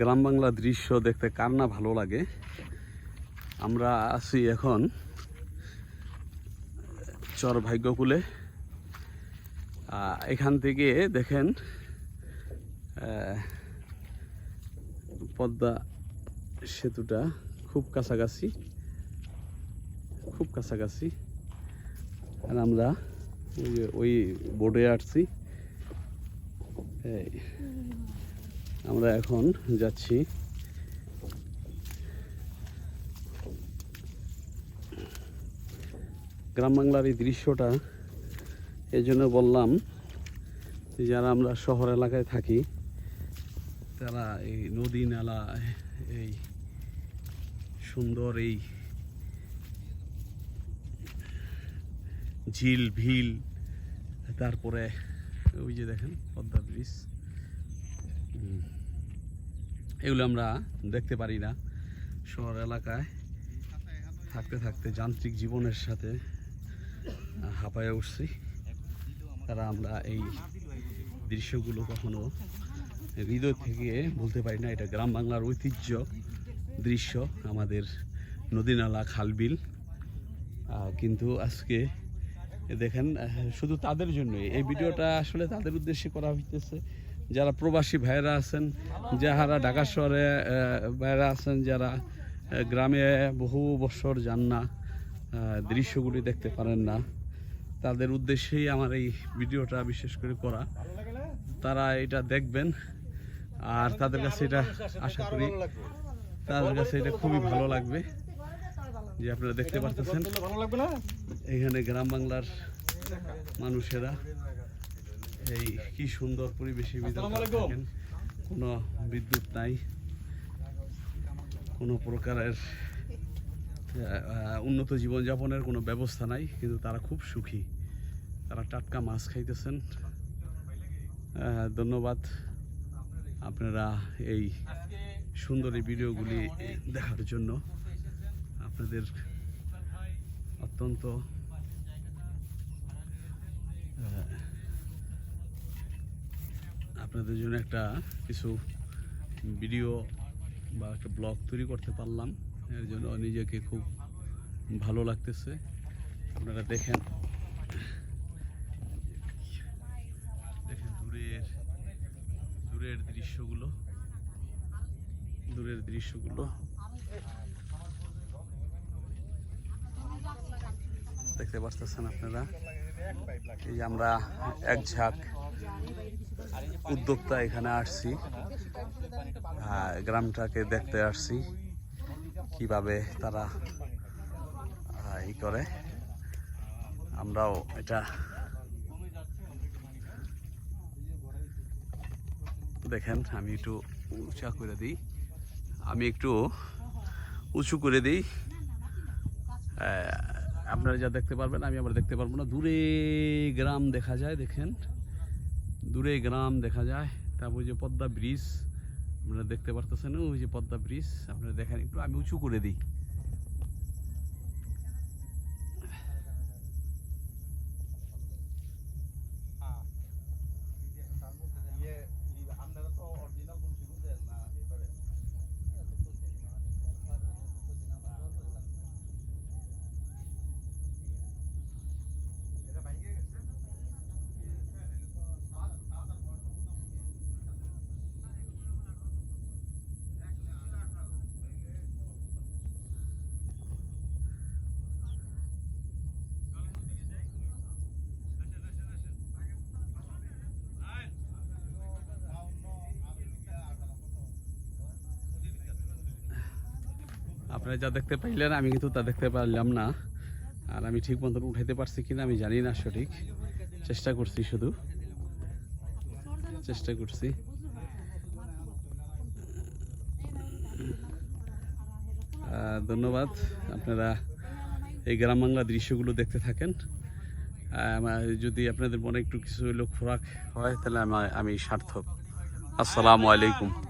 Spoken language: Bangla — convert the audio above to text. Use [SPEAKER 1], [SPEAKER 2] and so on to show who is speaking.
[SPEAKER 1] গ্রাম বাংলা দৃশ্য দেখতে কার না ভালো লাগে? আমরা আছি এখন চর ভাগ্যকুলে এখান থেকে দেখেন পদ্মা সেতুটা খুব কাছাকাছি খুব কাছাকাছি। আর আমরা ওই ওই বোর্ডে আসছি। এই। আমরা এখন যাচ্ছি গ্রাম বাংলার এই দৃশ্যটা, এই জন্য বললাম যারা আমরা শহর এলাকায় থাকি, তারা এই নদী নালা এই সুন্দর এই ঝিল, ভিল, তারপরে ওই যে দেখেন পদ্মা ব্রিজ। এগুলো আমরা দেখতে পারি না। শহর এলাকায় থাকতে থাকতে যান্ত্রিক জীবনের সাথে হাঁপায়ে উঠছি। তারা আমরা এই দৃশ্যগুলো কখনো হৃদয় থেকে বলতে পারি না। এটা গ্রাম বাংলার ঐতিহ্য দৃশ্য, আমাদের নদী নালা খালবিল কিন্তু আজকে দেখেন শুধু তাদের জন্যই, এই ভিডিওটা আসলে তাদের উদ্দেশ্যে করা হইতেছে। যারা প্রবাসী ভাইয়েরা আছেন যারা ঢাকা শহরে ভাইরা আছেন, যারা গ্রামে বহু বছর যান না দৃশ্যগুলি দেখতে পারেন না, তাদের উদ্দেশ্যেই আমার এই ভিডিওটা বিশেষ করে করা। তারা এটা দেখবেন, আর তাদের কাছে এটা আশা করি, তাদের কাছে এটা খুবই ভালো লাগবে, যে আপনারা দেখতে পারতেছেন। এখানে গ্রাম বাংলার মানুষেরা এই কি সুন্দর। থাকেন। কোনো বিদ্যুৎ নাই। কোনো প্রকারের উন্নত জীবনযাপনের কোনো ব্যবস্থা নাই কিন্তু তারা খুব সুখী। তারা টাটকা মাছ খাইতেছেন। ধন্যবাদ। আপনারা এই সুন্দর এই ভিডিওগুলি দেখার জন্য আপনাদের অত্যন্ত আপনাদের জন্য একটা কিছু ভিডিও বা একটা ব্লগ তৈরি করতে পারলাম। এর জন্য নিজেকে খুব ভালো লাগতেছে। আপনারা দেখেন। দেখেন দূরের দূরের দৃশ্যগুলো। দূরের দৃশ্যগুলো। দেখতে পাচ্ছেন আপনারা। এই আমরা এক ঝাঁক উদ্যোক্তা এখানে আসছি। গ্রামটাকে দেখতে আসছি, কীভাবে তারা ই করে। আমরাও এটা দেখেন, আমি একটু উঁচা করে দিই। আমি একটু উঁচু করে দিই। আপনারা যা দেখতে পারবেন, আমি আবার দেখতে পারব না। দূরে গ্রাম দেখা যায়, দেখেন। দূরে গ্রাম দেখা যায়। তারপর যে পদ্মা ব্রিজ, আপনারা দেখতে পারতেছেন, ওই যে পদ্মা ব্রিজ। আপনারা দেখেন একটু, আমি উঁচু করে দিই। আপনারা যা দেখতে পাইলেন, আমি কিন্তু তা দেখতে পারলাম না। আর আমি ঠিক মতন উঠাইতে পারছি কিনা আমি জানি না সঠিক। চেষ্টা করছি শুধু। চেষ্টা করছি। ধন্যবাদ। আপনারা এই গ্রাম বাংলা দৃশ্যগুলো দেখতে থাকেন। যদি আপনাদের মনে একটু কিছু হইলেও খোরাক হয়, তাহলে আমি সার্থক। আসসালামু আলাইকুম।